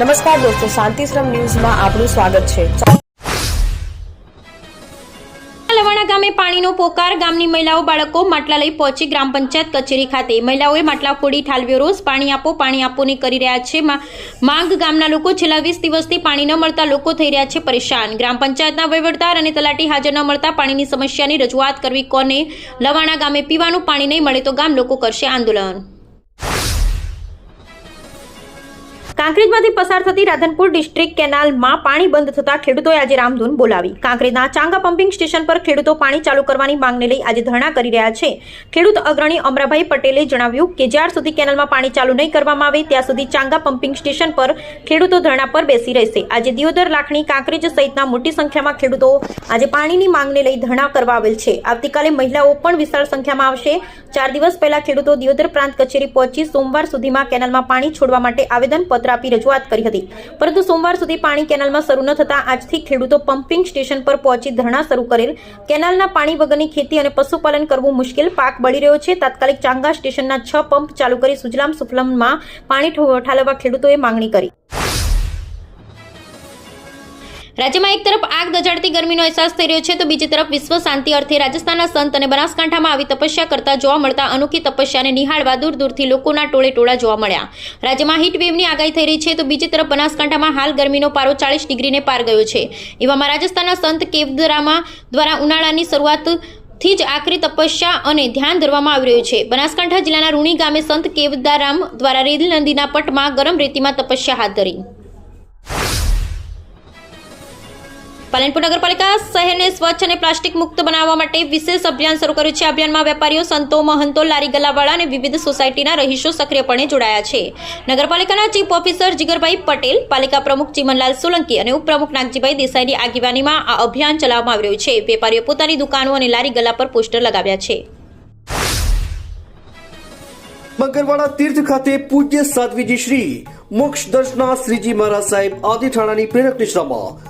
નમસ્કાર દોસ્તો શાંતિશ્રમ ન્યૂઝમાં આપનું સ્વાગત છે. લવાણા ગામે પાણીનો પોકાર, ગામની મહિલાઓ, બાળકો માટલા લઈ પહોંચી ગ્રામ પંચાયત કચેરી ખાતે. મહિલાઓએ માટલા ફોડી ઠાલવ્યો રોષ પાણી આપો, પાણી આપોની કરી રહ્યા છે. માંગ ગામના લોકો છેલ્લા વીસ દિવસથી પાણી ન મળતા લોકો થઈ રહ્યા છે પરેશાન. ગ્રામ પંચાયતના વહીવટદાર અને તલાટી હાજર ન મળતા પાણીની સમસ્યાની રજૂઆત કરવી કોને? લવાણા ગામે પીવાનું પાણી નહીં મળે તો ગામ લોકો કરશે આંદોલન. કાંકરેજમાંથી પસાર થતી રાધનપુર ડિસ્ટ્રિક્ટ કેનાલમાં પાણી બંધ થતા ખેડૂતોએ આજે રામધૂન બોલાવી. કાંકરેજના ચાંગા પમ્પિંગ સ્ટેશન પર ખેડૂતો પાણી ચાલુ કરવાની માંગને લઈ આજે ધરણા કરી રહ્યા છે. ખેડૂત અગ્રણી અમરાભાઈ પટેલે જણાવ્યું કે જ્યાર સુધી કેનાલમાં પાણી ચાલુ નહીં કરવામાં આવે, ત્યાં સુધી ચાંગા પમ્પિંગ સ્ટેશન પર ખેડૂતો ધરણા પર બેસી રહેશે. આજે દિયોદર લાખણી કાંકરેજ સહિતના મોટી સંખ્યામાં ખેડૂતો આજે પાણીની માંગને લઈ ધરણા કરવા આવેલ છે. આવતીકાલે મહિલાઓ પણ વિશાળ સંખ્યામાં આવશે. ચાર દિવસ પહેલા ખેડૂતો દિયોદર પ્રાંત કચેરી પહોંચી સોમવાર સુધીમાં કેનાલમાં પાણી છોડવા માટે આવેદનપત્ર આપી રજૂઆત કરી હતી. પરંતુ સોમવાર સુધી પાણી કેનાલમાં શરૂ ન થતા આજથી ખેડૂતો પમ્પિંગ સ્ટેશન પર પહોંચી ધરણા શરૂ કરેલ. કેનાલના પાણી વગરની ખેતી અને પશુપાલન કરવું મુશ્કેલ. પાક બળી રહ્યો છે. તાત્કાલિક ચાંગા સ્ટેશનના છ પંપ ચાલુ કરી સુજલામ સુફલમમાં પાણી ઠાલવવા ખેડૂતોએ માંગણી કરી. રાજ્યમાં એક તરફ આગ દજાડતી ગરમીનો અહેસાસ થઈ રહ્યો છે, તો બીજી તરફ વિશ્વ શાંતિ અર્થે રાજસ્થાનના સંત અને બનાસકાંઠામાં આવી તપસ્યા કરતા જોવા મળતા અનોખી તપસ્યાને નિહાળવા દૂર દૂરથી લોકોના ટોળે ટોળા જોવા મળ્યા. રાજ્યમાં હીટ વેવની આગાહી થઈ રહી છે, તો બીજી તરફ બનાસકાંઠામાં હાલ ગરમીનો પારો ચાલીસ ડિગ્રીને પાર ગયો છે. એવામાં રાજસ્થાનના સંત કેવદરામાં દ્વારા ઉનાળાની શરૂઆતથી જ આખરી તપસ્યા અને ધ્યાન ધરવામાં આવી રહ્યું છે. બનાસકાંઠા જિલ્લાના રૂણી ગામે સંત કેવદારામ દ્વારા રેલ નદીના પટમાં ગરમ રેતીમાં તપસ્યા હાથ ધરી. પાલનપુર નગરપાલિકા શહેરને સ્વચ્છ અને પ્લાસ્ટિક મુક્ત બનાવવા માટે વિશેષ અભિયાન શરૂ કર્યું છે. અભિયાનમાં વેપારીઓ સંતો, મહંતો, લારી ગલાવાળા અને વિવિધ સોસાયટીના રહીશો સક્રિયપણે જોડાયા છે. નગરપાલિકાના ચીફ ઓફિસર જીગરભાઈ પટેલ, પાલિકા પ્રમુખ ચીમનલાલ સોલંકી અને ઉપપ્રમુખ નાગજીભાઈ દેસાઈની આગેવાનીમાં આ અભિયાન ચલાવવામાં આવી રહ્યું છે. વેપારીઓ પોતાની દુકાનો અને લારી ગલ્લા પર પોસ્ટર લગાવ્યા છે. મકરવાડા તીર્થ ખાતે પૂજ્ય સાધ્વીજી શ્રી મોક્ષ દર્શના શ્રીજી મહારાજ સાહેબ આદિઠાણાની પ્રેરક નિશ્રામાં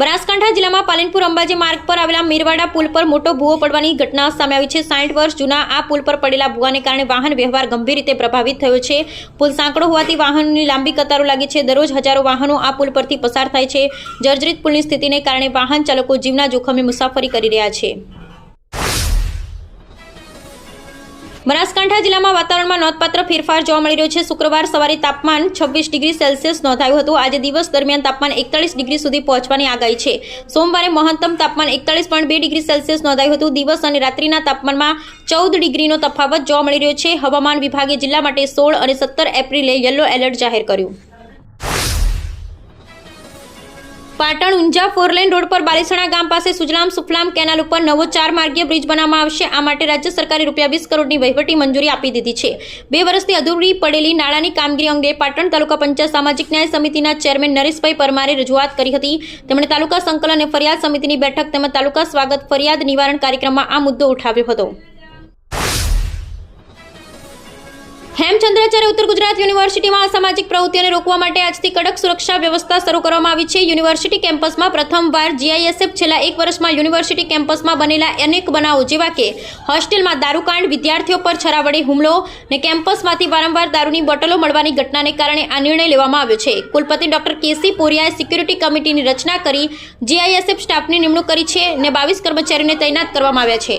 બનાસકાંઠા જિલ્લામાં પાલનપુર અંબાજી માર્ગ પર આવેલા મીરવાડા પુલ પર મોટો ભૂવો પડવાની ઘટના સામે આવી છે. સાઠ વર્ષ જૂના આ પુલ પર પડેલા ભૂવાને કારણે વાહન વ્યવહાર ગંભીર રીતે પ્રભાવિત થયો છે. પુલ સાંકડો હોવાથી વાહનોની લાંબી કતારો લાગી છે. દરરોજ હજારો વાહનો આ પુલ પરથી પસાર થાય છે. જર્જરિત પુલની સ્થિતિને કારણે વાહન ચાલકો જીવના જોખમે મુસાફરી કરી રહ્યા છે. બનાસકાંઠા જિલ્લામાં વાતાવરણમાં નોંધપાત્ર ફેરફાર જોવા મળી રહ્યો છે. શુક્રવાર સવારે તાપમાન છવ્વીસ ડિગ્રી સેલ્સિયસ નોંધાયું હતું. આજે દિવસ દરમિયાન તાપમાન એકતાલીસ ડિગ્રી સુધી પહોંચવાની આગાહી છે. સોમવારે મહત્તમ તાપમાન એકતાલીસ પોઈન્ટ બે ડિગ્રી સેલ્સિયસ નોંધાયું હતું. દિવસ અને રાત્રિના તાપમાનમાં ચૌદ ડિગ્રીનો તફાવત જોવા મળી રહ્યો છે. હવામાન વિભાગે જિલ્લા માટે સોળ અને સત્તર એપ્રિલે યલો એલર્ટ જાહેર કર્યું. પાટણ ઊંઝા ફોરલેન રોડ પર બાલીસણા ગામ પાસે સુજલામ સુફલામ કેનાલ ઉપર નવો ચાર માર્ગીય બ્રિજ બનાવવામાં આવશે. આ માટે રાજ્ય સરકારે રૂપિયા વીસ કરોડની વહીવટી મંજૂરી આપી દીધી છે. બે વર્ષથી અધૂરી પડેલી નાણાંની કામગીરી અંગે પાટણ તાલુકા પંચાયત સામાજિક ન્યાય સમિતિના ચેરમેન નરેશભાઈ પરમારે રજૂઆત કરી હતી. તેમણે તાલુકા સંકલન અને ફરિયાદ સમિતિની બેઠક તેમજ તાલુકા સ્વાગત ફરિયાદ નિવારણ કાર્યક્રમમાં આ મુદ્દો ઉઠાવ્યો હતો. હેમચંદ્રાચાર્ય ઉત્તર ગુજરાત યુનિવર્સિટીમાં અસામાજિક પ્રવૃત્તિઓને રોકવા માટે આજથી કડક સુરક્ષા વ્યવસ્થા શરૂ કરવામાં આવી છે. યુનિવર્સિટી કેમ્પસમાં પ્રથમવાર જીઆઈએસએફ છેલ્લા એક વર્ષમાં યુનિવર્સિટી કેમ્પસમાં બનેલા અનેક બનાવો, જેવા કે હોસ્ટેલમાં દારૂકાંડ, વિદ્યાર્થીઓ પર છરાવડી, હુમલો ને કેમ્પસમાંથી વારંવાર દારૂની બોટલો મળવાની ઘટનાને કારણે આ નિર્ણય લેવામાં આવ્યો છે. કુલપતિ ડોક્ટર કેસી પોરિયાએ સિક્યુરિટી કમિટીની રચના કરી, જીઆઈએસએફ સ્ટાફની નિમણૂક કરી છે ને બાવીસ કર્મચારીઓને તૈનાત કરવામાં આવ્યા છે.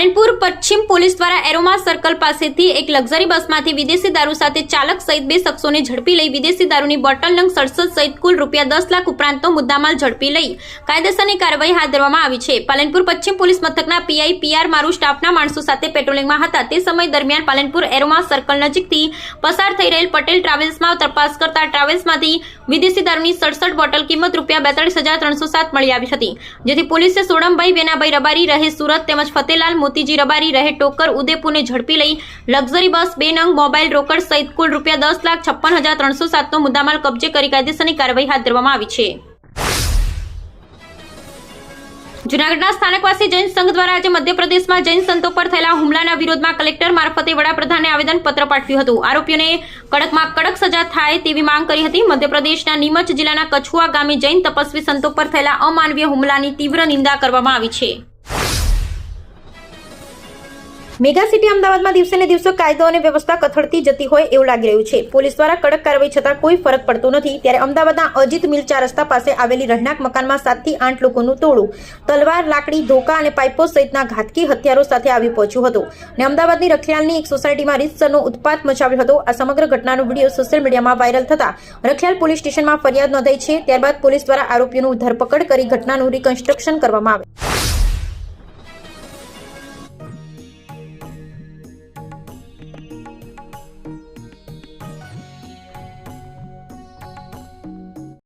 પાલનપુર પશ્ચિમ પોલીસ દ્વારા એરોમા સર્કલ પાસેથી એક લક્ઝરી બસમાંથી વિદેશી દારૂ સાથે ચાલક સહિત બે શખ્સોને ઝડપી લઈ વિદેશી દારૂની બોટલ નંગ સડસઠ સહિત કુલ રૂપિયા દસ લાખ ઉપરાંતનો મુદ્દામાલ ઝડપી લઈ કાયદેસરની કાર્યવાહી હાથ ધરવામાં આવી છે. પાલનપુર પશ્ચિમ પોલીસ મથકના પીઆઈ પીઆર મારુ સ્ટાફના માણસો સાથે પેટ્રોલિંગમાં હતા. તે સમય દરમિયાન પાલનપુર એરોમા સર્કલ નજીકથી પસાર થઈ રહેલ પટેલ ટ્રાવેલ્સમાં તપાસ કરતા ટ્રાવેલ્સમાંથી વિદેશી દારૂની સડસઠ બોટલ કિંમત રૂપિયા બેતાળીસ હજાર ત્રણસો સાત મળી આવી હતી. જેથી પોલીસે સોડમભાઈ, વેનાભાઈ રબારી રહે સુરત તેમજ ફતેલાલ મોતીજી રબારી રહે ટોકર ઉદેપુરને ઝડપી લઈ. લક્ઝરી બસ બે નંગ મોબાઈલ રોકડ સહિત કુલ રૂપિયા દસ લાખ છપ્પન હજાર ત્રણસો સાતનો મુદ્દામાલ કબજે કરી કાયદેસરની કાર્યવાહી હાથ ધરવામાં આવી છે. જૂનાગઢના સ્થાનકવાસી જૈન સંઘ દ્વારા આજે મધ્યપ્રદેશમાં જૈન સંતો પર થયેલા હુમલાના વિરોધમાં કલેક્ટર મારફતે વડાપ્રધાને આવેદનપત્ર પાઠવ્યું હતું. આરોપીઓને કડકમાં કડક સજા થાય તેવી માંગ કરી હતી. મધ્યપ્રદેશના નીમચ જિલ્લાના કછુઆ ગામે જૈન તપસ્વી સંતો પર થયેલા અમાનવીય હુમલાની તીવ્ર નિંદા કરવામાં આવી છે. મેગા સિટી અમદાવાદમાં દિવસે ને દિવસે કાયદો અને વ્યવસ્થા કથળતી જતી હોય એવું લાગી રહ્યું છે. પોલીસ દ્વારા કડક કાર્યવાહી છતાં કોઈ ફરક પડતો નથી. ત્યારે અમદાવાદના અજીત મિલ ચાર રસ્તા પાસે આવેલી રહેણાંક મકાનમાં સાતથી આઠ લોકોનું ટોળું તલવાર, લાકડી, ધોકા અને પાઇપો સહિતના ઘાતકી હથિયારો સાથે આવી પહોંચ્યું હતું અને અમદાવાદની રખિયાલની એક સોસાયટીમાં રીતસરનો ઉત્પાત મચાવ્યો હતો. આ સમગ્ર ઘટનાનો વીડિયો સોશિયલ મીડિયામાં વાયરલ થતા રખિયાલ પોલીસ સ્ટેશનમાં ફરિયાદ નોંધાઈ છે. ત્યારબાદ પોલીસ દ્વારા આરોપીઓનું ધરપકડ કરી ઘટનાનું રિકન્સ્ટ્રક્શન કરવામાં આવે.